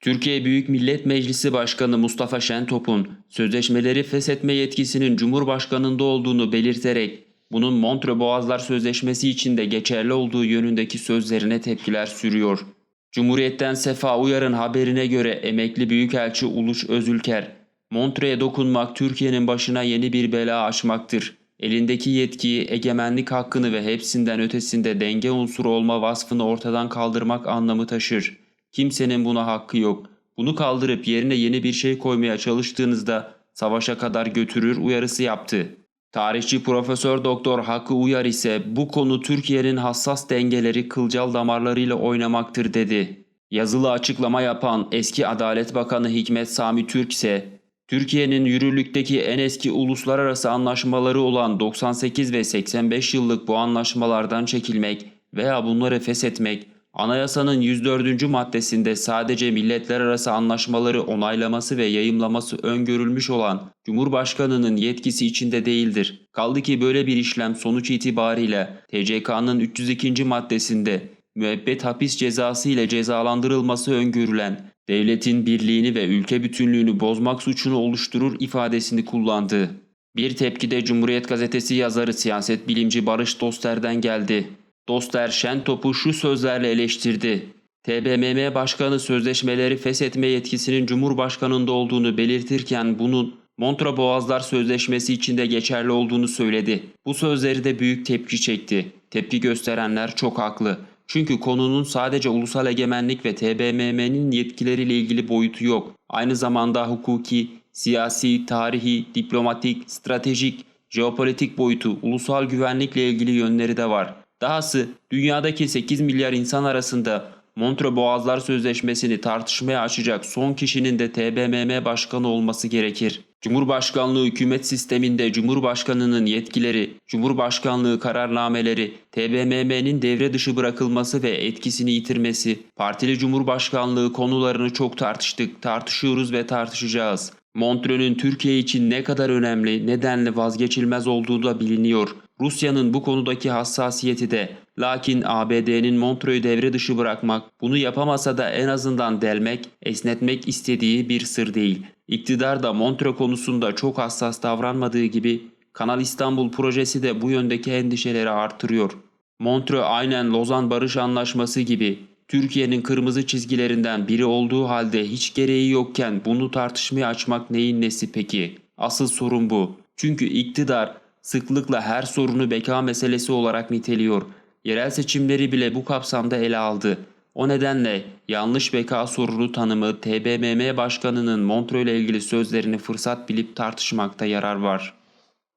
Türkiye Büyük Millet Meclisi Başkanı Mustafa Şentop'un sözleşmeleri feshetme yetkisinin Cumhurbaşkanı'nda olduğunu belirterek bunun Montreux Boğazlar Sözleşmesi için de geçerli olduğu yönündeki sözlerine tepkiler sürüyor. Cumhuriyet'ten Sefa Uyar'ın haberine göre emekli Büyükelçi Uluç Özülker, Montreux'e dokunmak Türkiye'nin başına yeni bir bela açmaktır. Elindeki yetkiyi, egemenlik hakkını ve hepsinden ötesinde denge unsuru olma vasfını ortadan kaldırmak anlamı taşır. Kimsenin buna hakkı yok. Bunu kaldırıp yerine yeni bir şey koymaya çalıştığınızda savaşa kadar götürür uyarısı yaptı. Tarihçi Profesör Doktor Hakkı Uyar ise bu konu Türkiye'nin hassas dengeleri kılcal damarlarıyla oynamaktır dedi. Yazılı açıklama yapan eski Adalet Bakanı Hikmet Sami Türk ise Türkiye'nin yürürlükteki en eski uluslararası anlaşmaları olan 98 ve 85 yıllık bu anlaşmalardan çekilmek veya bunları feshetmek Anayasanın 104. maddesinde sadece milletler arası anlaşmaları onaylaması ve yayımlaması öngörülmüş olan Cumhurbaşkanının yetkisi içinde değildir. Kaldı ki böyle bir işlem sonuç itibariyle TCK'nın 302. maddesinde müebbet hapis cezası ile cezalandırılması öngörülen devletin birliğini ve ülke bütünlüğünü bozmak suçunu oluşturur ifadesini kullandı. Bir tepki de Cumhuriyet Gazetesi yazarı siyaset bilimci Barış Doster'den geldi. Doster Şentop'u şu sözlerle eleştirdi. TBMM Başkanı sözleşmeleri feshetme yetkisinin Cumhurbaşkanı'nda olduğunu belirtirken bunun Montreux Boğazlar Sözleşmesi içinde geçerli olduğunu söyledi. Bu sözleri de büyük tepki çekti. Tepki gösterenler çok haklı. Çünkü konunun sadece ulusal egemenlik ve TBMM'nin yetkileriyle ilgili boyutu yok. Aynı zamanda hukuki, siyasi, tarihi, diplomatik, stratejik, jeopolitik boyutu, ulusal güvenlikle ilgili yönleri de var. Dahası dünyadaki 8 milyar insan arasında Montreux Boğazlar Sözleşmesi'ni tartışmaya açacak son kişinin de TBMM başkanı olması gerekir. Cumhurbaşkanlığı hükümet sisteminde Cumhurbaşkanının yetkileri, Cumhurbaşkanlığı kararnameleri, TBMM'nin devre dışı bırakılması ve etkisini yitirmesi, partili Cumhurbaşkanlığı konularını çok tartıştık, tartışıyoruz ve tartışacağız. Montreux'ün Türkiye için ne kadar önemli, nedenle vazgeçilmez olduğu da biliniyor. Rusya'nın bu konudaki hassasiyeti de lakin ABD'nin Montreux'u devre dışı bırakmak, bunu yapamasa da en azından delmek, esnetmek istediği bir sır değil. İktidar da Montreux konusunda çok hassas davranmadığı gibi Kanal İstanbul projesi de bu yöndeki endişeleri artırıyor. Montreux aynen Lozan Barış Anlaşması gibi Türkiye'nin kırmızı çizgilerinden biri olduğu halde hiç gereği yokken bunu tartışmaya açmak neyin nesi peki? Asıl sorun bu. Çünkü iktidar sıklıkla her sorunu beka meselesi olarak niteliyor. Yerel seçimleri bile bu kapsamda ele aldı. O nedenle yanlış beka sorunu tanımı TBMM Başkanı'nın Montreux ile ilgili sözlerini fırsat bilip tartışmakta yarar var.